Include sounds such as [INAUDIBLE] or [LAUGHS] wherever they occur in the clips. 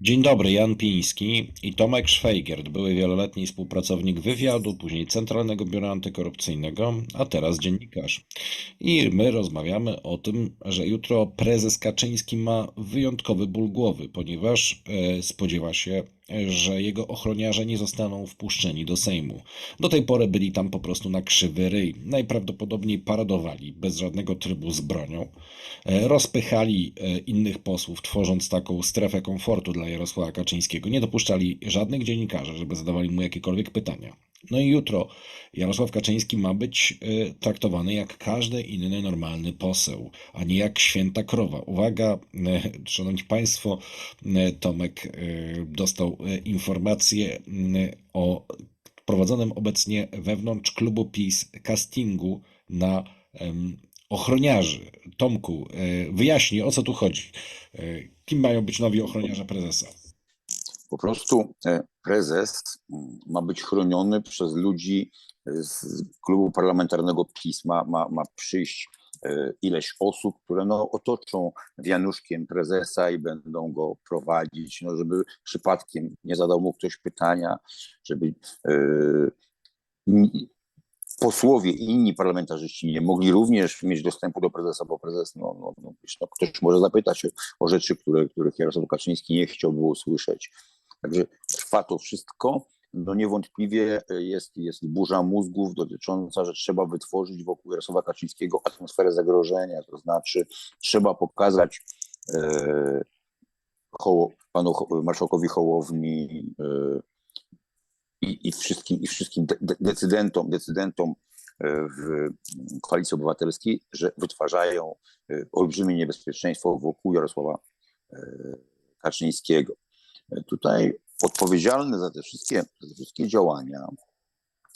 Dzień dobry, Jan Piński i Tomek Szwajgiert, były wieloletni współpracownik wywiadu, później Centralnego Biura Antykorupcyjnego, a teraz dziennikarz. I my rozmawiamy o tym, że jutro prezes Kaczyński ma wyjątkowy ból głowy, ponieważ e, spodziewa się, że jego ochroniarze nie zostaną wpuszczeni do Sejmu. Do tej pory byli tam po prostu na krzywy ryj. Najprawdopodobniej paradowali bez żadnego trybu z bronią, e, rozpychali e, innych posłów, tworząc taką strefę komfortu dla Jarosława Kaczyńskiego. Nie dopuszczali żadnych dziennikarzy, żeby zadawali mu jakiekolwiek pytania. No i jutro Jarosław Kaczyński ma być e, traktowany jak każdy inny normalny poseł, a nie jak święta krowa. Uwaga, e, szanowni państwo, e, Tomek dostał informację o prowadzonym obecnie wewnątrz klubu PiS castingu na ochroniarzy. Tomku, wyjaśnij o co tu chodzi. Kim mają być nowi ochroniarze prezesa? Po prostu prezes ma być chroniony przez ludzi z klubu parlamentarnego PiS. Ma, ma, ma przyjść e, ileś osób, które no, otoczą wianuszkiem prezesa i będą go prowadzić, no, żeby przypadkiem nie zadał mu ktoś pytania, żeby inni- posłowie i inni parlamentarzyści nie mogli również mieć dostępu do prezesa, bo prezes, no, no, no, no ktoś może zapytać o, o rzeczy, które, których Jarosław Kaczyński nie chciałby usłyszeć. Także trwa to wszystko. No niewątpliwie jest, jest burza mózgów dotycząca, że trzeba wytworzyć wokół Jarosława Kaczyńskiego atmosferę zagrożenia, to znaczy trzeba pokazać e, Hoło, panu marszałkowi Hołowni e, i, i wszystkim, i wszystkim de- de- decydentom, decydentom e, w Koalicji Obywatelskiej, że wytwarzają e, olbrzymie niebezpieczeństwo wokół Jarosława e, Kaczyńskiego. E, Tutaj odpowiedzialny za te wszystkie, za te wszystkie działania,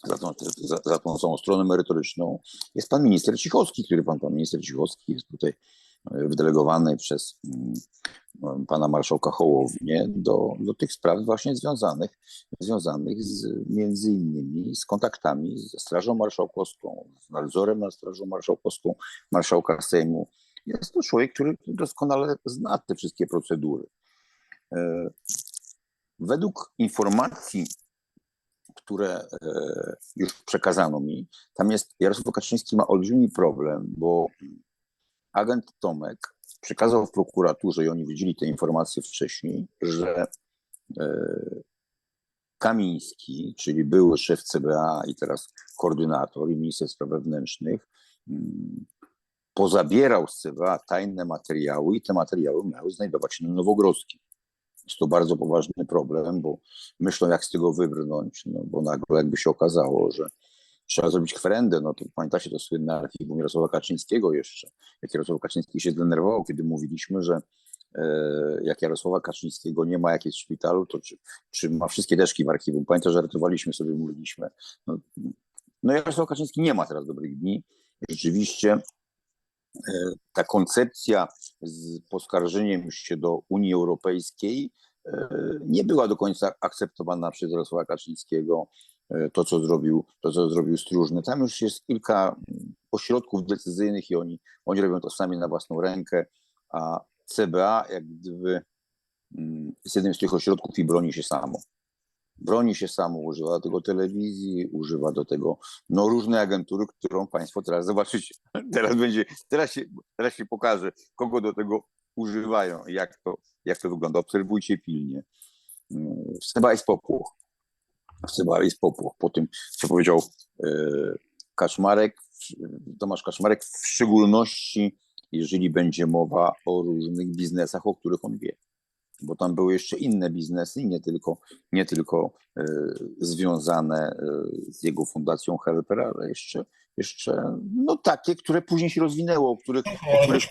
za tą, za, za tą całą stronę merytoryczną jest pan minister Cichowski, który pan, pan minister Cichowski jest tutaj e, wydelegowany przez mm, pana marszałka Hołownię do, do tych spraw właśnie związanych, związanych z, między innymi z kontaktami ze Strażą Marszałkowską, z nadzorem nad Strażą Marszałkowską Marszałka Sejmu. Jest to człowiek, który doskonale zna te wszystkie procedury. Według informacji, które e, już przekazano mi, tam jest Jarosław Kaczyński ma olbrzymi problem, bo agent Tomek przekazał w prokuraturze i oni widzieli te informacje wcześniej, że e, Kamiński, czyli były szef CBA i teraz koordynator i minister spraw wewnętrznych, mm, pozabierał z CBA tajne materiały i te materiały miały znajdować się na Nowogrodzkim. Jest to bardzo poważny problem, bo myślą, jak z tego wybrnąć, no, bo nagle jakby się okazało, że trzeba zrobić kwerendę, no to pamiętacie to słynne archiwum Jarosława Kaczyńskiego jeszcze, jak Jarosław Kaczyński się zdenerwował, kiedy mówiliśmy, że e, jak Jarosława Kaczyńskiego nie ma jakiejś w szpitalu, to czy, czy ma wszystkie deszki w archiwum? Pamiętasz, żartowaliśmy sobie, mówiliśmy. No, no Jarosław Kaczyński nie ma teraz dobrych dni. Rzeczywiście ta koncepcja z poskarżeniem się do Unii Europejskiej e, nie była do końca akceptowana przez Jarosława Kaczyńskiego. E, To, co zrobił, to, co zrobił Stróżny. Tam już jest kilka ośrodków decyzyjnych i oni, oni robią to sami na własną rękę, a CBA jak gdyby mm, jest jednym z tych ośrodków i broni się samo. Broni się samo, używa do tego telewizji, używa do tego no, różnej agentury, którą Państwo teraz zobaczycie. [LAUGHS] Teraz będzie, teraz się, teraz się pokaże, kogo do tego używają, jak to, jak to wygląda. Obserwujcie pilnie. CBA jest popłoch. CBA jest popłoch. Po tym, co powiedział e, Kaczmarek, Tomasz Kaczmarek, w szczególności jeżeli będzie mowa o różnych biznesach, o których on wie. Bo tam były jeszcze inne biznesy, nie tylko, nie tylko e, związane e, z jego fundacją Helper, ale jeszcze, jeszcze no, takie, które później się rozwinęło, których, których wróć-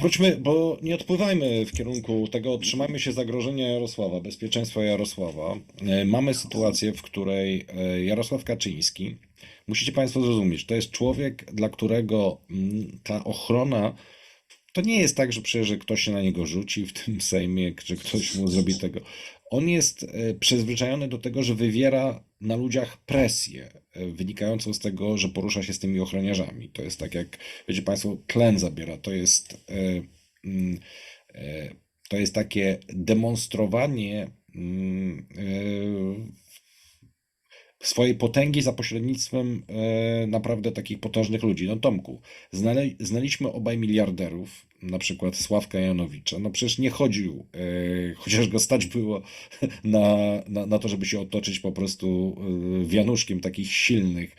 Wróćmy, bo nie odpływajmy w kierunku tego, trzymajmy się zagrożenia Jarosława, bezpieczeństwa Jarosława. E, Mamy sytuację, w której Jarosław Kaczyński, musicie Państwo zrozumieć, to jest człowiek, dla którego mm, ta ochrona to nie jest tak, że przecież że ktoś się na niego rzuci w tym [LAUGHS] Sejmie, że ktoś mu zrobi tego. On jest e, przyzwyczajony do tego, że wywiera na ludziach presję e, wynikającą z tego, że porusza się z tymi ochroniarzami. To jest tak jak, wiecie Państwo, tlen zabiera. To jest, e, mm, to jest takie demonstrowanie mm, swojej potęgi za pośrednictwem e, naprawdę takich potężnych ludzi. No Tomku, znaliśmy obaj miliarderów, na przykład Sławka Janowicza. No przecież nie chodził, e, [LAUGHS] chociaż go stać było na, na, na to, żeby się otoczyć po prostu e, wianuszkiem takich silnych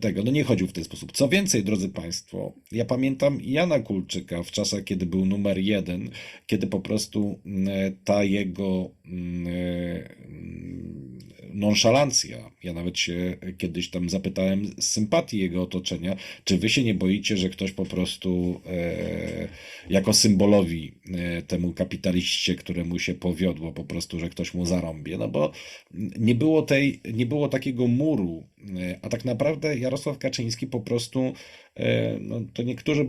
tego. No nie chodził w ten sposób. Co więcej, drodzy Państwo, ja pamiętam Jana Kulczyka w czasach, kiedy był numer jeden, kiedy po prostu mm, ta jego mm, nonszalancja. Ja nawet się kiedyś tam zapytałem z sympatii jego otoczenia, czy wy się nie boicie, że ktoś po prostu e, jako symbolowi e, temu kapitaliście, któremu się powiodło, po prostu, że ktoś mu zarąbie. No bo nie było tej, nie było takiego muru, a tak naprawdę Jarosław Kaczyński po prostu E, No, to niektórzy,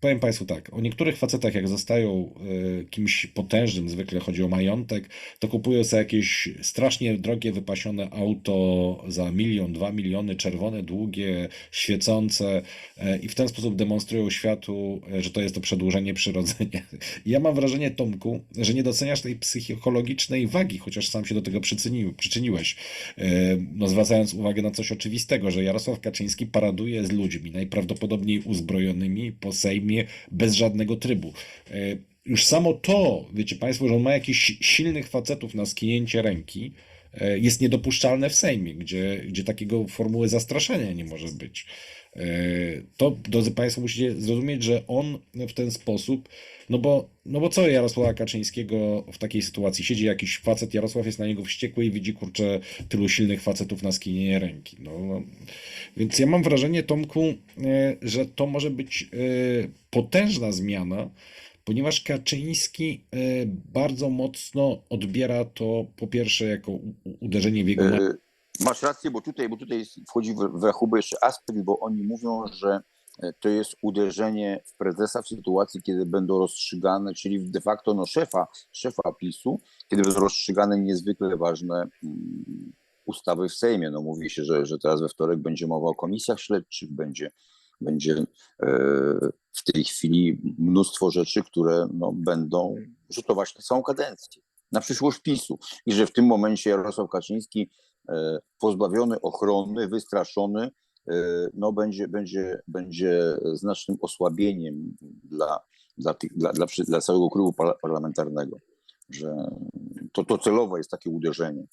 powiem Państwu tak, o niektórych facetach, jak zostają e, kimś potężnym, zwykle chodzi o majątek, to kupują sobie jakieś strasznie drogie, wypasione auto za milion, dwa miliony, czerwone, długie, świecące e, i w ten sposób demonstrują światu, e, że to jest to przedłużenie przyrodzenia. [LAUGHS] Ja mam wrażenie, Tomku, że nie doceniasz tej psychologicznej wagi, chociaż sam się do tego przyczynił, przyczyniłeś, e, no, zwracając uwagę na coś oczywistego, że Jarosław Kaczyński paraduje z ludźmi, najprawdopodobniej uzbrojonymi po Sejmie, bez żadnego trybu. E, Już samo to, wiecie Państwo, że on ma jakichś silnych facetów na skinięcie ręki, jest niedopuszczalne w Sejmie, gdzie, gdzie takiego formuły zastraszenia nie może być. E, To, drodzy Państwo, musicie zrozumieć, że on w ten sposób, no bo, no bo co Jarosława Kaczyńskiego w takiej sytuacji? Siedzi jakiś facet, Jarosław jest na niego wściekły i widzi, kurczę, tylu silnych facetów na skinienie ręki. No, no. Więc ja mam wrażenie, Tomku, e, że to może być e, potężna zmiana, ponieważ Kaczyński e, bardzo mocno odbiera to po pierwsze jako uderzenie w jego E, Masz rację, bo tutaj, bo tutaj wchodzi w, rachubę jeszcze aspekt, bo oni mówią, że e, to jest uderzenie w prezesa w sytuacji, kiedy będą rozstrzygane, czyli de facto no, szefa, szefa PiSu, kiedy będą rozstrzygane niezwykle ważne mm, ustawy w Sejmie. No, mówi się, że, że teraz we wtorek będzie mowa o komisjach śledczych, będzie, będzie e, w tej chwili mnóstwo rzeczy, które no, będą rzutować na całą kadencję, na przyszłość PiSu. I że w tym momencie Jarosław Kaczyński e, pozbawiony ochrony, wystraszony, e, no będzie, będzie, będzie znacznym osłabieniem dla, dla, tych, dla, dla, dla całego klubu parla- parlamentarnego, że to, to celowe jest takie uderzenie.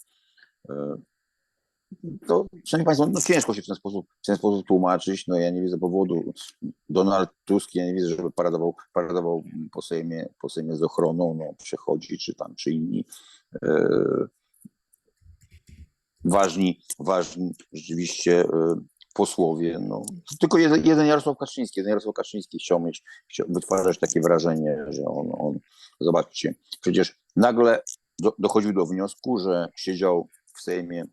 To, szanowni Państwo, no ciężko się w ten, sposób, w ten sposób tłumaczyć. No ja nie widzę powodu. Donald Tusk, ja nie widzę, żeby paradował, paradował po, Sejmie, po Sejmie z ochroną, no przechodzi, czy tam, czy inni. E, ważni, ważni rzeczywiście e, posłowie. No. Tylko jeden, jeden Jarosław Kaczyński, jeden Jarosław Kaczyński chciał mieć, chciał wytwarzać takie wrażenie, że on, on zobaczcie, przecież nagle do, dochodził do wniosku, że siedział w Sejmie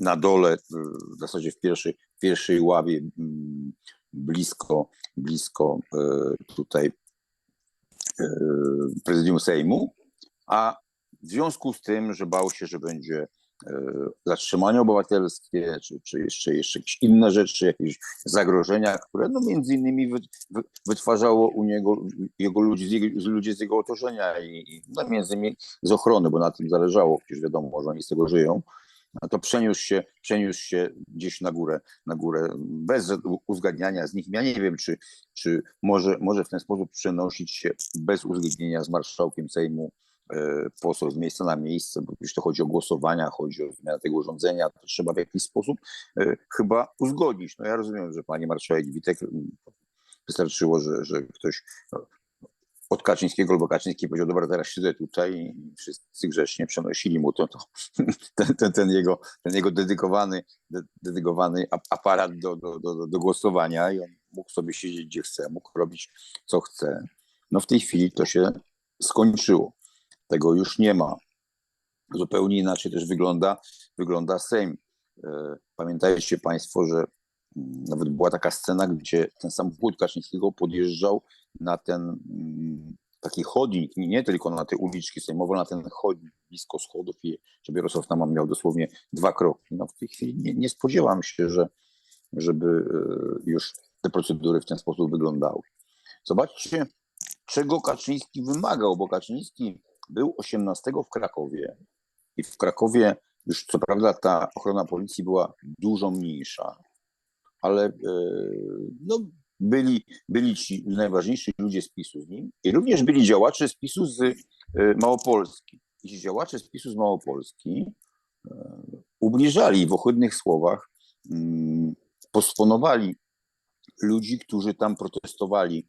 na dole, w- zasadzie w pierwszej, w pierwszej ławie, mm, blisko, blisko e, tutaj e, prezydium Sejmu, a w związku z tym, że bał się, że będzie e, zatrzymanie obywatelskie, czy, czy jeszcze, jeszcze jakieś inne rzeczy, jakieś zagrożenia, które no między innymi wy, wy, wytwarzało u niego jego ludzi z jego, z ludzi z jego otoczenia i, i no między innymi z ochrony, bo na tym zależało, przecież wiadomo, że oni z tego żyją, a to przeniósł się, przeniósł się gdzieś na górę, na górę bez uzgadniania z nikim. Ja nie wiem, czy, czy może, może w ten sposób przenosić się bez uzgodnienia z marszałkiem Sejmu e, poseł z miejsca na miejsce, bo jeśli to chodzi o głosowania, chodzi o zmianę tego urządzenia, to trzeba w jakiś sposób e, chyba uzgodnić. No ja rozumiem, że pani marszałek Witek m, wystarczyło, że, że ktoś no, od Kaczyńskiego albo Kaczyński powiedział, dobra, teraz siedzę tutaj i wszyscy grzecznie przenosili mu to, to [LAUGHS] ten, ten, ten, jego, ten jego dedykowany, de, dedykowany ap- aparat do, do, do, do głosowania i on mógł sobie siedzieć gdzie chce, mógł robić co chce. No w tej chwili to się skończyło. Tego już nie ma. Zupełnie inaczej też wygląda, wygląda Sejm. E, Pamiętajcie Państwo, że nawet była taka scena, gdzie ten samochód Kaczyńskiego podjeżdżał na ten mm, taki chodnik, nie, tylko na te uliczki sejmowe, na ten chodnik blisko schodów i żeby Jarosław tam miał dosłownie dwa kroki. No w tej chwili nie, nie spodziewam się, że żeby e, już te procedury w ten sposób wyglądały. Zobaczcie, czego Kaczyński wymagał, bo Kaczyński był 18 w Krakowie i w Krakowie już co prawda ta ochrona policji była dużo mniejsza, ale e, no, byli, byli ci najważniejsi ludzie z PiSu z nim i również byli działacze z PiSu z e, Małopolski. I ci działacze z PiSu z Małopolski e, ubliżali w ohydnych słowach, mm, posponowali ludzi, którzy tam protestowali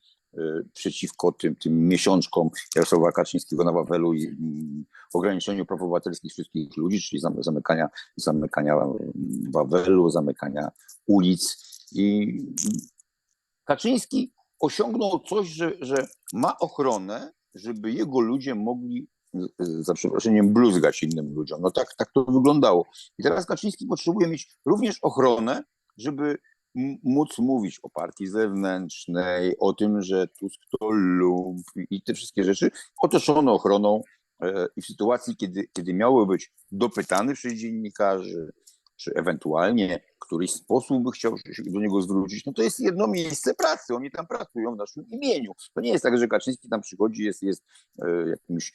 przeciwko tym, tym miesiączkom Jarosława Kaczyńskiego na Wawelu i mm, ograniczeniu praw obywatelskich wszystkich ludzi, czyli zam- zamykania, zamykania mm, Wawelu, zamykania ulic. I Kaczyński osiągnął coś, że, że ma ochronę, żeby jego ludzie mogli z- z- za przeproszeniem bluzgać innym ludziom. No tak, tak to wyglądało. I teraz Kaczyński potrzebuje mieć również ochronę, żeby móc mówić o partii zewnętrznej, o tym, że Tusk to lub i te wszystkie rzeczy otoczone ochroną e, i w sytuacji, kiedy, kiedy miały być dopytany przez dziennikarzy, czy ewentualnie któryś sposób by chciał się do niego zwrócić, no to jest jedno miejsce pracy, oni tam pracują w naszym imieniu. To nie jest tak, że Kaczyński tam przychodzi, jest, jest e, jakimś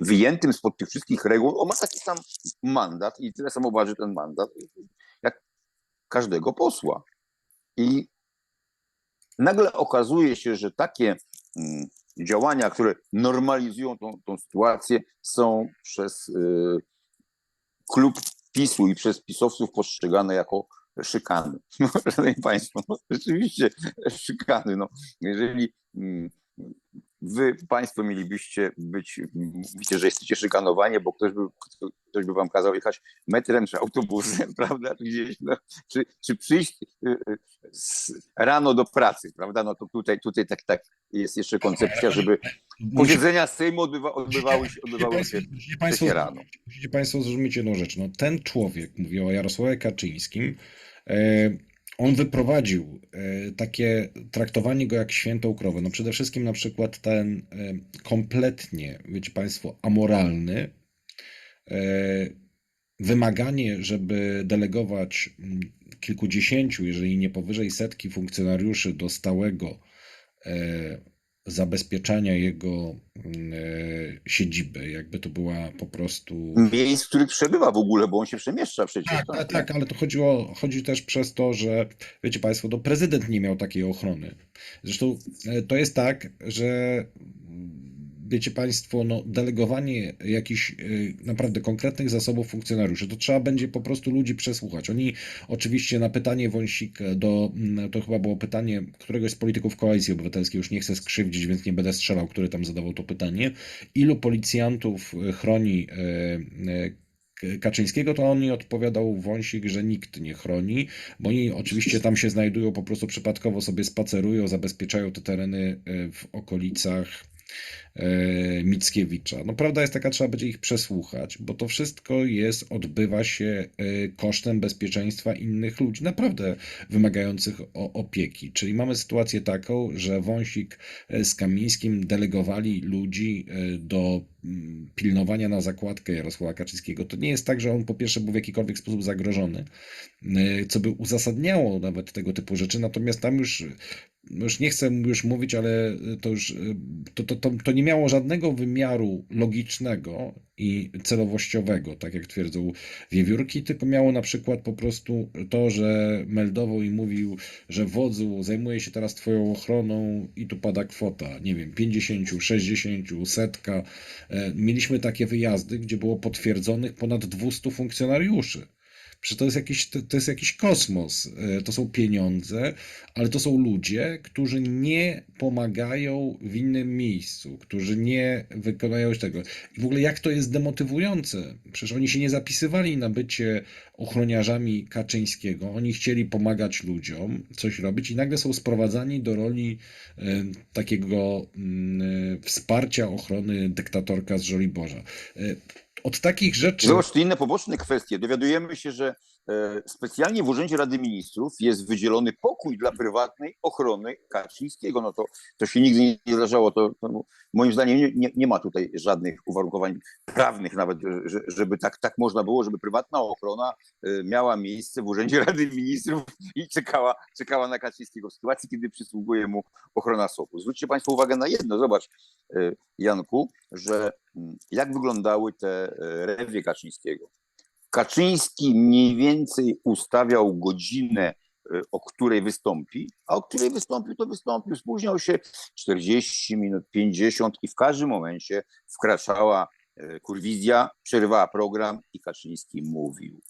wyjętym spod tych wszystkich reguł. On ma taki sam mandat i tyle samo waży ten mandat, jak każdego posła. I nagle okazuje się, że takie mm, działania, które normalizują tą, tą sytuację, są przez y, klub PiSu i przez pisowców postrzegane jako szykany. [LAUGHS] No, szanowni Państwo, no, rzeczywiście szykany. No, jeżeli mm, wy Państwo mielibyście być, mówicie, że jesteście szykanowani, bo ktoś by, ktoś by Wam kazał jechać metrem czy autobusem, [LAUGHS] prawda, czy gdzieś, no, czy, czy przyjść y, y, rano do pracy, prawda, no to tutaj, tutaj tak, tak jest jeszcze koncepcja, żeby posiedzenia Sejmu odbywa, odbywały się, odbywały się Musicie państwo, rano. musicie państwo zrozumieć jedną rzecz. No, ten człowiek, mówię o Jarosławie Kaczyńskim, e, on wyprowadził e, takie traktowanie go jak świętą krowę. No przede wszystkim na przykład ten e, kompletnie, wiecie państwo, amoralny e, wymaganie, żeby delegować mm, kilkudziesięciu, jeżeli nie powyżej setki funkcjonariuszy do stałego zabezpieczania jego mm, e, siedziby, jakby to była po prostu. Miejsc, w których przebywa w ogóle, bo on się przemieszcza przecież. Tak, tak, tak, ale to chodziło, chodzi też przez to, że wiecie Państwo, to prezydent nie miał takiej ochrony. Zresztą e, to jest tak, że wiecie Państwo, no, delegowanie jakichś e, naprawdę konkretnych zasobów funkcjonariuszy, to trzeba będzie po prostu ludzi przesłuchać. Oni oczywiście na pytanie Wąsik do, mm, to chyba było pytanie któregoś z polityków Koalicji Obywatelskiej, już nie chcę skrzywdzić, więc nie będę strzelał, który tam zadawał to pytanie, ilu policjantów e, chroni e, e, Kaczyńskiego, to on nie odpowiadał Wąsik, że nikt nie chroni, bo oni oczywiście tam się znajdują, po prostu przypadkowo sobie spacerują, zabezpieczają te tereny e, w okolicach e, Mickiewicza. No prawda jest taka, trzeba będzie ich przesłuchać, bo to wszystko jest, odbywa się e, kosztem bezpieczeństwa innych ludzi, naprawdę wymagających opieki. Czyli mamy sytuację taką, że Wąsik e, z Kamińskim delegowali ludzi e, do mm, pilnowania na zakładkę Jarosława Kaczyńskiego. To nie jest tak, że on po pierwsze był w jakikolwiek sposób zagrożony, e, co by uzasadniało nawet tego typu rzeczy, natomiast tam już już nie chcę już mówić, ale to już to, to, to, to nie miało żadnego wymiaru logicznego i celowościowego, tak jak twierdzą wiewiórki, tylko miało na przykład po prostu to, że meldował i mówił, że wodzu zajmuje się teraz twoją ochroną i tu pada kwota, nie wiem, 50, 60, setka. E, Mieliśmy takie wyjazdy, gdzie było potwierdzonych ponad 200 funkcjonariuszy. Przecież to jest jakiś, to, to jest jakiś kosmos. E, To są pieniądze, ale to są ludzie, którzy nie pomagają w innym miejscu, którzy nie wykonają tego. I w ogóle jak to jest demotywujące? Przecież oni się nie zapisywali na bycie ochroniarzami Kaczyńskiego. Oni chcieli pomagać ludziom, coś robić i nagle są sprowadzani do roli e, takiego mm, e, wsparcia ochrony dyktatorka z Żoliborza. E, od takich rzeczy... Zobacz, inne poboczne kwestie. Dowiadujemy się, że specjalnie w Urzędzie Rady Ministrów jest wydzielony pokój dla prywatnej ochrony Kaczyńskiego. No to, to się nigdy nie- zdarzało. To, to moim zdaniem nie, nie, nie ma tutaj żadnych uwarunkowań prawnych nawet, że, żeby tak, tak można było, żeby prywatna ochrona e, miała miejsce w Urzędzie Rady Ministrów i czekała, czekała na Kaczyńskiego w sytuacji, kiedy przysługuje mu ochrona SOP-u. Zwróćcie Państwo uwagę na jedno, zobacz e, Janku, że mm, jak wyglądały te e, rewie Kaczyńskiego. Kaczyński mniej więcej ustawiał godzinę, e, o której wystąpi, a o której wystąpił, to wystąpił. Spóźniał się 40 minut, 50 i w każdym momencie wkraczała e, kurwizja, przerywała program i Kaczyński mówił.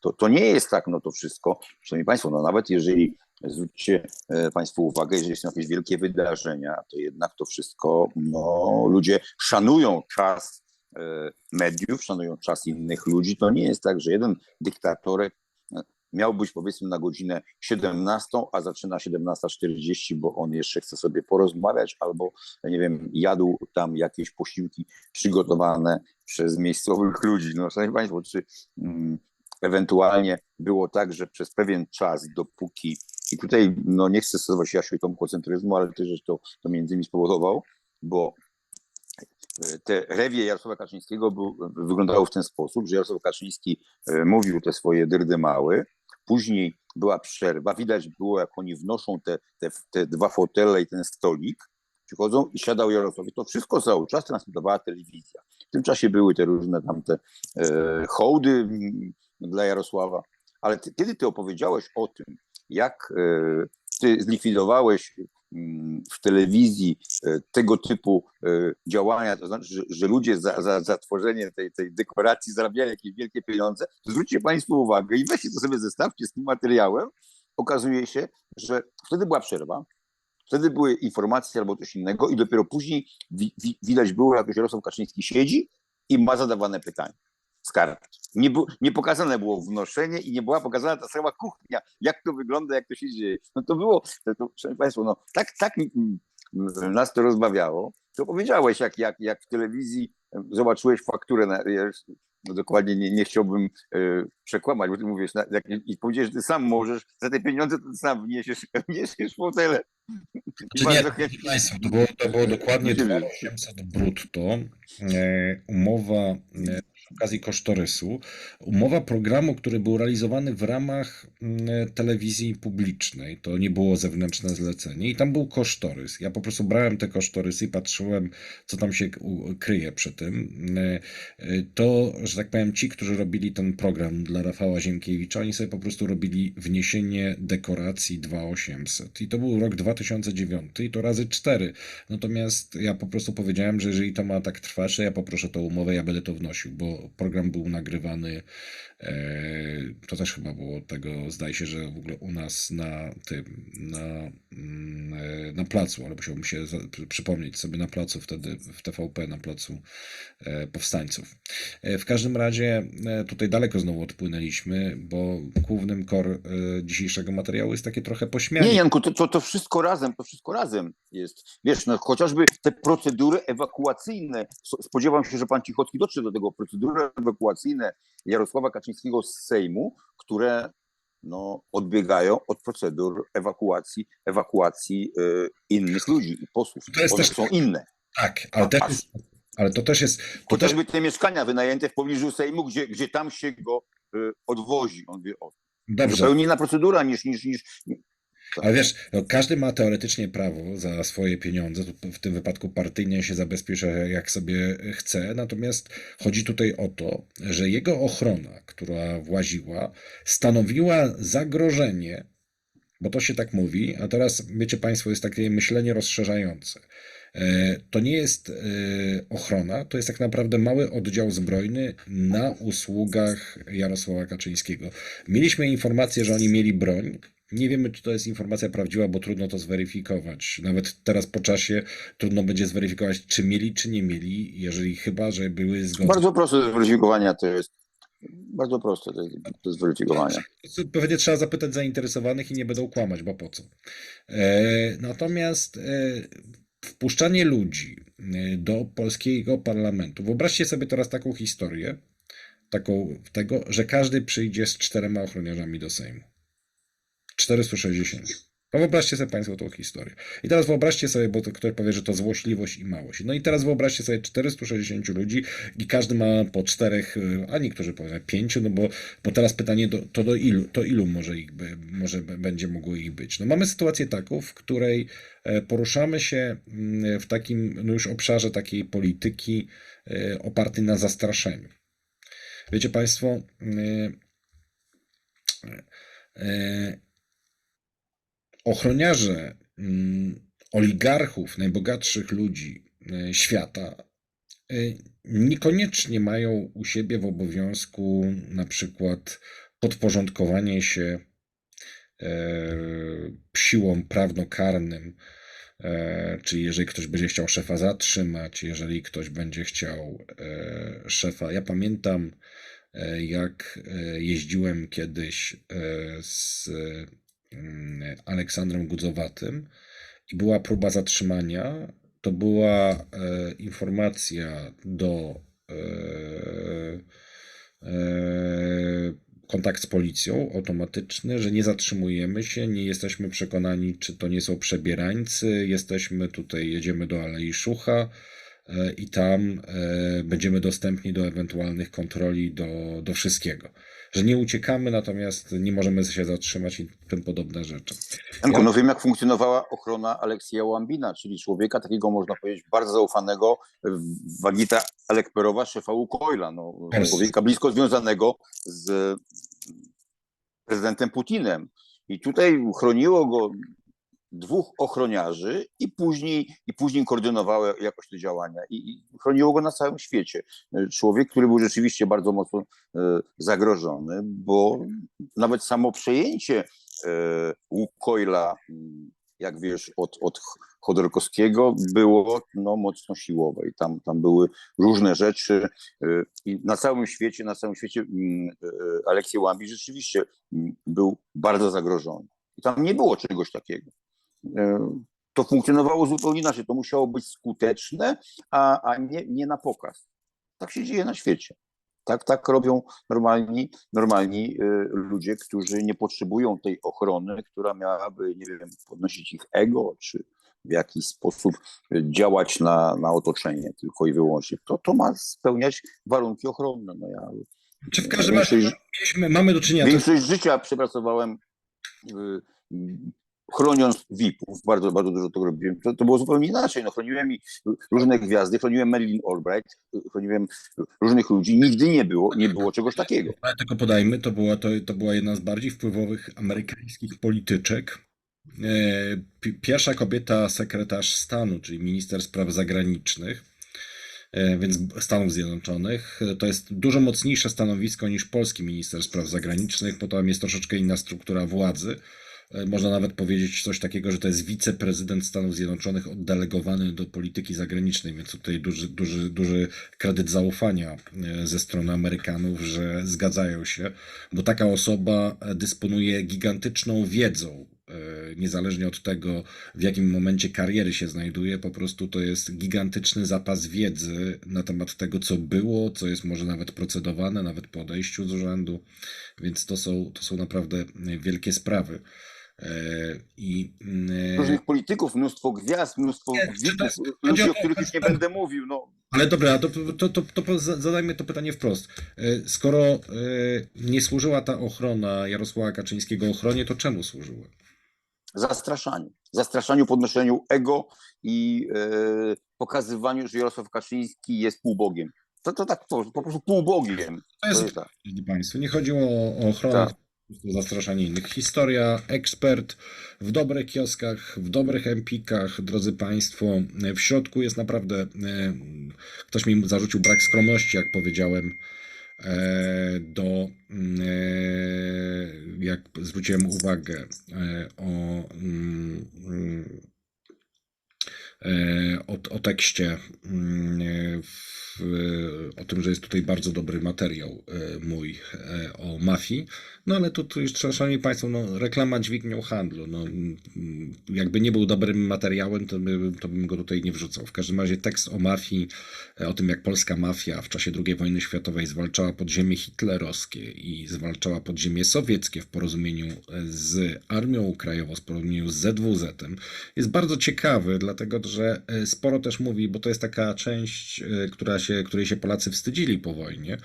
To, to nie jest tak, no to wszystko. Szanowni Państwo, no nawet jeżeli zwróćcie e, Państwo uwagę, jeżeli są jakieś wielkie wydarzenia, to jednak to wszystko, no ludzie szanują czas mediów, szanują czas innych ludzi. To nie jest tak, że jeden dyktatorek e, miał być powiedzmy na godzinę 17, a zaczyna 17.40, bo on jeszcze chce sobie porozmawiać albo, nie wiem, jadł tam jakieś posiłki przygotowane przez miejscowych ludzi. No, szanowni Państwo, czy mm, ewentualnie było tak, że przez pewien czas, dopóki, i tutaj no, nie chcę stosować Jasiu i tomkocentryzmu, ale też to, to między innymi spowodował, bo e, te rewie Jarosława Kaczyńskiego był, wyglądało w ten sposób, że Jarosław Kaczyński e, mówił te swoje dyrdy mały, później była przerwa, widać było jak oni wnoszą te, te, te dwa fotele i ten stolik, przychodzą i siadał Jarosław. To wszystko cały czas transmitowała telewizja. W tym czasie były te różne tamte e, hołdy mm, dla Jarosława. Ale ty, kiedy ty opowiedziałeś o tym, jak e, ty zlikwidowałeś w telewizji e, tego typu e, działania, to znaczy, że, ludzie za, za, za tworzenie tej, tej dekoracji zarabiają jakieś wielkie pieniądze, to zwróćcie Państwo uwagę i weźcie to sobie zestawcie z tym materiałem. Okazuje się, że wtedy była przerwa, wtedy były informacje albo coś innego i dopiero później wi, wi, widać było, jak Jarosław Kaczyński siedzi i ma zadawane pytania z kart. Nie, bu, nie pokazane było wnoszenie i nie była pokazana ta sama kuchnia, jak to wygląda, jak to się dzieje. No to było, to, to, szanowni Państwo, no, tak, tak nas to rozbawiało, to powiedziałeś, jak, jak, jak w telewizji zobaczyłeś fakturę, na, no dokładnie nie, nie chciałbym e, przekłamać, bo ty mówisz, na, jak, i powiedziałeś, że ty sam możesz, za te pieniądze to ty sam wniesiesz, [LAUGHS] wniesiesz fotele. Czy nie, chętnie- Państwa, to było, to było dokładnie Dziękuję. 2800 brutto. E, umowa e, okazji kosztorysu. Umowa programu, który był realizowany w ramach mm, telewizji publicznej. To nie było zewnętrzne zlecenie i tam był kosztorys. Ja po prostu brałem te kosztorysy i patrzyłem, co tam się kryje przy tym. E, e, To, że tak powiem, ci, którzy robili ten program dla Rafała Ziemkiewicza, oni sobie po prostu robili wniesienie dekoracji 2800. I to był rok 2009 i to razy 4. Natomiast ja po prostu powiedziałem, że jeżeli to ma tak trwać, ja poproszę tą umowę, ja będę to wnosił, bo program był nagrywany. E, to też chyba było tego, zdaje się, że w ogóle u nas na tym, na, mm, e, na placu, ale musiałbym się przypomnieć sobie na placu wtedy, w TVP, na placu e, powstańców. W każdym razie tutaj daleko znowu odpłynęliśmy, bo głównym e, dzisiejszego materiału jest takie trochę pośmianie. Nie, Janku, to, to, to wszystko razem, to wszystko razem jest. Wiesz, no, chociażby te procedury ewakuacyjne. Spodziewam się, że pan Cichocki dotrze do tego. Procedury ewakuacyjne Jarosława Kaczyńskiego z Sejmu, które no, odbiegają od procedur ewakuacji, ewakuacji y, innych ludzi i posłów. To jest One też- są inne. Tak, ale, też ale to też jest. To też, Chociażby te mieszkania wynajęte w pobliżu Sejmu, gdzie, gdzie tam się go y, odwozi. On wie, o, dobrze, zupełnie inna procedura niż, niż, niż, ale wiesz, no, każdy ma teoretycznie prawo za swoje pieniądze, w tym wypadku partyjnie się zabezpiecza jak sobie chce, natomiast chodzi tutaj o to, że jego ochrona, która właziła, stanowiła zagrożenie, bo to się tak mówi, a teraz wiecie Państwo, jest takie myślenie rozszerzające. E, To nie jest e, ochrona, to jest tak naprawdę mały oddział zbrojny na usługach Jarosława Kaczyńskiego. Mieliśmy informację, że oni mieli broń. Nie wiemy, czy to jest informacja prawdziwa, bo trudno to zweryfikować. Nawet teraz po czasie trudno będzie zweryfikować, czy mieli, czy nie mieli, jeżeli chyba, że były zgodne. Bardzo proste do zweryfikowania to jest. Bardzo proste do, zweryfikowania. Pewnie trzeba zapytać zainteresowanych i nie będą kłamać, bo po co. E, natomiast e, wpuszczanie ludzi e, do polskiego parlamentu. Wyobraźcie sobie teraz taką historię, taką tego, że każdy przyjdzie z czterema ochroniarzami do Sejmu. 460. No wyobraźcie sobie Państwo tą historię. I teraz wyobraźcie sobie, bo to ktoś powie, że to złośliwość i małość. No i teraz wyobraźcie sobie 460 ludzi i każdy ma po czterech, a niektórzy powiedzą pięciu, no bo, bo teraz pytanie do, to do ilu, to ilu może ich może będzie mogło ich być. No mamy sytuację taką, w której e, poruszamy się mm, w takim no już obszarze takiej polityki e, opartej na zastraszeniu. Wiecie Państwo, y, e, ochroniarze mm, oligarchów, najbogatszych ludzi e, świata e, niekoniecznie mają u siebie w obowiązku na przykład podporządkowanie się e, siłom prawnokarnym, czyli jeżeli ktoś będzie chciał szefa zatrzymać, jeżeli ktoś będzie chciał szefa. Ja pamiętam, jak jeździłem kiedyś z Aleksandrem Gudzowatym i była próba zatrzymania. To była e, informacja do e, e, kontakt z policją automatyczny, że nie zatrzymujemy się, nie jesteśmy przekonani, czy to nie są przebierańcy. Jesteśmy tutaj, jedziemy do Alei Szucha i tam e, będziemy dostępni do ewentualnych kontroli, do, do wszystkiego. Że nie uciekamy, natomiast nie możemy się zatrzymać i tym podobne rzeczy. Janku, Ja- no wiem, jak funkcjonowała ochrona Aleksija Łambina, czyli człowieka takiego, można powiedzieć, bardzo zaufanego, Wagita Alekperowa, szefa Łukoila, no, człowieka blisko związanego z prezydentem Putinem. I tutaj chroniło go dwóch ochroniarzy i później, i później koordynowało jakoś te działania. I, I chroniło go na całym świecie. Człowiek, który był rzeczywiście bardzo mocno e, zagrożony, bo nawet samo przejęcie e, Łukoila, mm, jak wiesz, od, od Chodorkowskiego było no, mocno siłowe i tam, tam były różne rzeczy e, i na całym świecie, na całym świecie mm, e, Aleksiej Łambi rzeczywiście mm, był bardzo zagrożony. I tam nie było czegoś takiego. E, To funkcjonowało zupełnie inaczej. To musiało być skuteczne, a, a nie, nie na pokaz. Tak się dzieje na świecie. Tak, tak robią normalni, normalni y, ludzie, którzy nie potrzebują tej ochrony, która miałaby, nie wiem, podnosić ich ego, czy w jakiś sposób działać na, na otoczenie tylko i wyłącznie. To, to ma spełniać warunki ochronne. No ja Czy w każdym razie mamy do czynienia większość życia przepracowałem y, chroniąc VIP-ów, bardzo, bardzo dużo tego robiłem. To, to było zupełnie inaczej. No, chroniłem różne gwiazdy, chroniłem Marilyn Albright, chroniłem różnych ludzi. Nigdy nie było, nie było czegoś takiego. Ale tylko podajmy, to była, to, to była jedna z bardziej wpływowych amerykańskich polityczek. E, pi- Pierwsza kobieta sekretarz stanu, czyli minister spraw zagranicznych, e, więc Stanów Zjednoczonych. To jest dużo mocniejsze stanowisko niż polski minister spraw zagranicznych, bo tam jest troszeczkę inna struktura władzy. E, Można nawet powiedzieć coś takiego, że to jest wiceprezydent Stanów Zjednoczonych oddelegowany do polityki zagranicznej, więc tutaj duży, duży, duży kredyt zaufania e, ze strony Amerykanów, że zgadzają się, bo taka osoba e, dysponuje gigantyczną wiedzą, niezależnie od tego, w jakim momencie kariery się znajduje, po prostu to jest gigantyczny zapas wiedzy na temat tego, co było, co jest może nawet procedowane, nawet po odejściu z urzędu, więc to są, to są naprawdę wielkie sprawy. E, I mm, Różnych polityków, mnóstwo gwiazd, mnóstwo Nie, to jest- chodzi ludzi, o to, których już nie będę mówił. No, Ale dobra, to, to, to, to zadajmy to pytanie wprost. E, Skoro e, nie służyła ta ochrona Jarosława Kaczyńskiego ochronie, to czemu służyła? zastraszaniu. Zastraszaniu, podnoszeniu ego i e, pokazywaniu, że Jarosław Kaczyński jest półbogiem. To, to tak po, po prostu półbogiem. To To jest, jest tak. Państwo, nie chodziło o, o ochronę, Tak. Zastraszanie innych. Historia, ekspert w dobrych kioskach, w dobrych empikach, drodzy Państwo. W środku jest naprawdę, e, ktoś mi zarzucił brak skromności, jak powiedziałem, e, do, e, jak zwróciłem uwagę o mm, o, o tekście, mm, w, o tym, że jest tutaj bardzo dobry materiał e, mój e, o mafii. No ale tu, tu już, szanowni Państwo, no, reklama dźwignią handlu. No, mm, jakby nie był dobrym materiałem, to, by, to bym go tutaj nie wrzucał. W każdym razie tekst o mafii, e, o tym jak polska mafia w czasie II wojny światowej zwalczała podziemie hitlerowskie i zwalczała podziemie sowieckie w porozumieniu e, z Armią Krajową, w porozumieniu z ZWZ-em, jest bardzo ciekawy, dlatego że e, sporo też mówi, bo to jest taka część, e, która się, której się Polacy wstydzili po wojnie,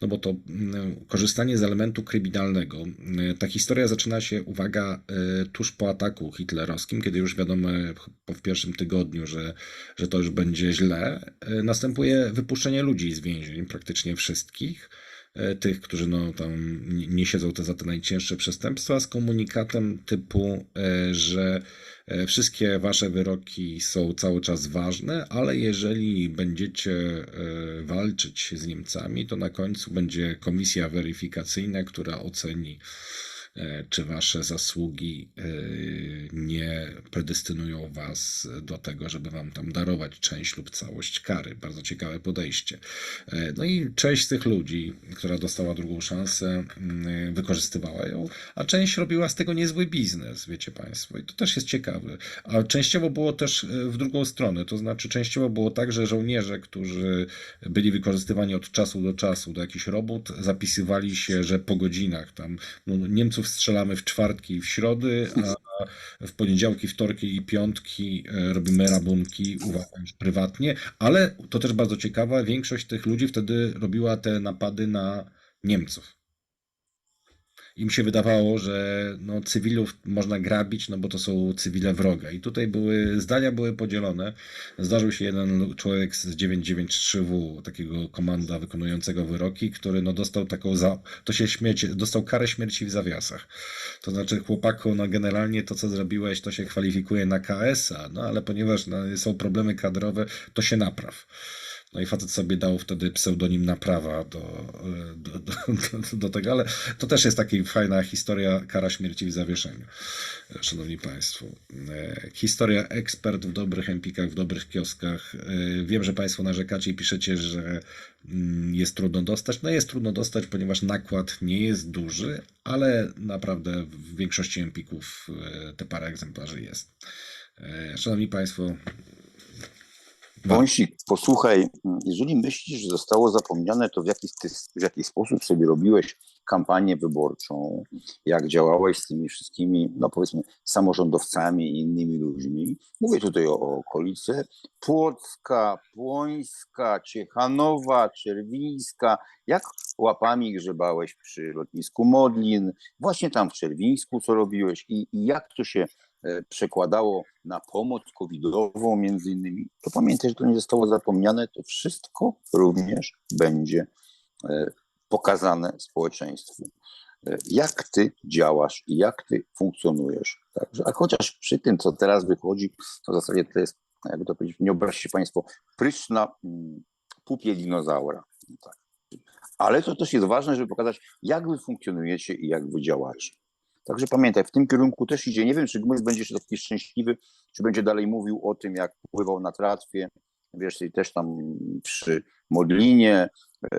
no bo to mm, korzystanie z elementu kryminalnego. Mm, Ta historia zaczyna się, uwaga, e, tuż po ataku hitlerowskim, kiedy już wiadomo po- w pierwszym tygodniu, że, że to już będzie źle. E, Następuje wypuszczenie ludzi z więzień, praktycznie wszystkich e, tych, którzy no, tam nie- siedzą te za te najcięższe przestępstwa, z komunikatem typu, e, że e, wszystkie wasze wyroki są cały czas ważne, ale jeżeli będziecie e, walczyć z Niemcami, to na końcu będzie komisja weryfikacyjna, która oceni, e, czy wasze zasługi e, nie predestynują was do tego, żeby wam tam darować część lub całość kary. Bardzo ciekawe podejście. E, No i część z tych ludzi, która dostała drugą szansę, mm, wykorzystywała ją, a część robiła z tego niezły biznes, wiecie Państwo. I to też jest ciekawe. A częściowo było też e, w drugą stronę, to znaczy częściowo było tak, że żołnierze, którzy byli wykorzystywani od czasu do czasu do jakichś robót, zapisywali się, że po godzinach tam no, Niemców strzelamy w czwartki i w środy, a w poniedziałki, wtorki i piątki e, robimy rabunki, uwaga, prywatnie, ale to też bardzo ciekawe, większość tych ludzi wtedy robiła te napady na Niemców. Im się wydawało, że no, cywilów można grabić, no bo to są cywile wroga. I tutaj były, zdania były podzielone. Zdarzył się jeden człowiek z 993W, takiego komanda wykonującego wyroki, który no, dostał taką, za, to się śmieć, dostał karę śmierci w zawiasach. To znaczy, chłopaku, no generalnie to, co zrobiłeś, to się kwalifikuje na KS-a, no ale ponieważ no, są problemy kadrowe, to się napraw. No i facet sobie dał wtedy pseudonim Naprawa do, do, do, do, tego, ale to też jest taka fajna historia, kara śmierci w zawieszeniu, szanowni państwo. E, Historia ekspert w dobrych empikach, w dobrych kioskach. E, Wiem, że państwo narzekacie i piszecie, że mm, jest trudno dostać. No jest trudno dostać, ponieważ nakład nie jest duży, ale naprawdę w większości empików e, te parę egzemplarzy jest. Szanowni państwo, Wąsik, posłuchaj, jeżeli myślisz, że zostało zapomniane, to w jaki, ty, w jaki sposób sobie robiłeś kampanię wyborczą, jak działałeś z tymi wszystkimi, no powiedzmy, samorządowcami i innymi ludźmi. Mówię tutaj o, o okolicy Płocka, Płońska, Ciechanowa, Czerwińska. Jak łapami grzebałeś przy lotnisku Modlin, właśnie tam w Czerwińsku, co robiłeś i, i jak to się przekładało na pomoc covidową między innymi, to pamiętaj, że to nie zostało zapomniane, to wszystko również będzie e, pokazane społeczeństwu. E, Jak ty działasz i jak ty funkcjonujesz. Także, a chociaż przy tym, co teraz wychodzi, to w zasadzie to jest, jakby to powiedzieć, nie obraźcie Państwo, pryczna mm, pupie dinozaura. No Tak. Ale to też jest ważne, żeby pokazać, jak wy funkcjonujecie i jak wy działacie. Także pamiętaj, w tym kierunku też idzie. Nie wiem, czy Gmys będzie taki szczęśliwy, czy będzie dalej mówił o tym, jak pływał na tratwie, wiesz, i też tam przy Modlinie, e,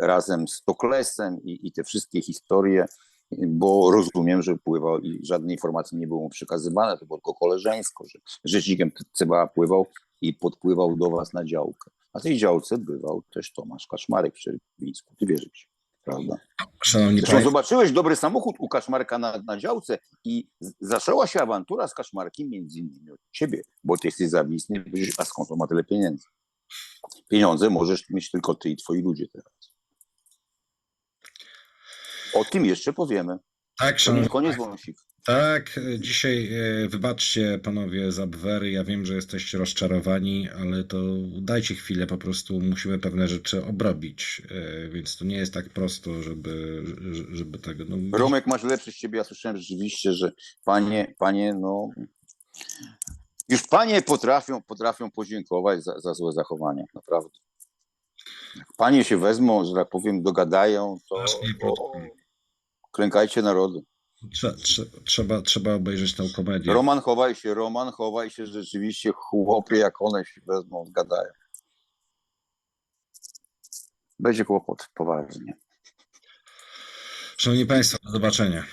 razem z Toklesem i, i te wszystkie historie, bo rozumiem, że pływał i żadnej informacji nie było mu przekazywane, to było tylko koleżeńsko, że rzecznikiem CBA pływał i podpływał do was na działkę. Na tej działce bywał też Tomasz Kaczmarek w Czerwińsku. Ty wierzysz, prawda? szanowni Zresztą państwo, zobaczyłeś dobry samochód u Kaszmarka na, na działce i z- zaczęła się awantura z Kaszmarkiem między innymi od ciebie, bo ty jesteś zawistny, powiedziesz, a skąd on ma tyle pieniędzy? Pieniądze możesz mieć tylko ty i twoi ludzie teraz. O tym jeszcze powiemy. Tak, szanowni koniec wąsik. Tak, dzisiaj e, wybaczcie panowie za bwery. Ja wiem, że jesteście rozczarowani, ale to dajcie chwilę, po prostu musimy pewne rzeczy obrobić. e, Więc to nie jest tak prosto, żeby, że- żeby tego. No, Romek, masz lepszy z ciebie. Ja słyszałem rzeczywiście, że panie, panie, no. Już panie potrafią, potrafią podziękować za, za złe zachowania, naprawdę. Jak panie się wezmą, że tak powiem, dogadają, to, Aż mi to podpłynie. Klękajcie narody. Trze, trze, trzeba, trzeba obejrzeć tę komedię. Roman, chowaj się, Roman, chowaj się, rzeczywiście chłopie, jak one się wezmą, gadają. Będzie kłopot, poważnie. Szanowni Państwo, do zobaczenia.